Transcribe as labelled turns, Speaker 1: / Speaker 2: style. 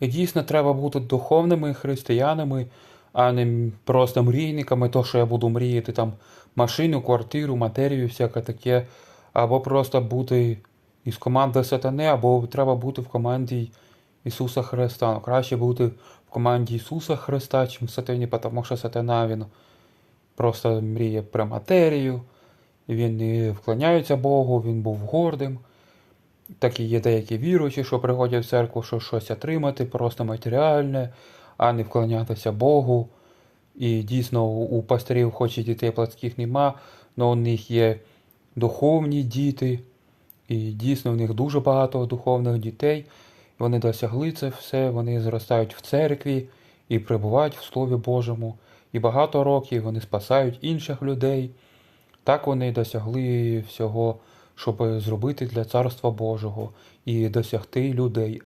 Speaker 1: І дійсно треба бути духовними християнами, а не просто мрійниками, то, що я буду мріяти там машину, квартиру, матерію, всяке таке. Або просто бути із команди сатани, або треба бути в команді Ісуса Христа. Ну, краще бути в команді Ісуса Христа, чим сатані, тому що сатана він просто мріє про матерію, він не вклоняється Богу, він був гордим. Так і є деякі віруючі, що приходять в церкву, що щось отримати, просто матеріальне, а не вклонятися Богу. І дійсно у у пастирів, хоч і дітей плотських нема, але у них є духовні діти, і дійсно в них дуже багато духовних дітей. Вони досягли це все, вони зростають в церкві і перебувають в Слові Божому. І багато років вони спасають інших людей. Так вони досягли всього, щоб зробити для Царства Божого і досягти людей.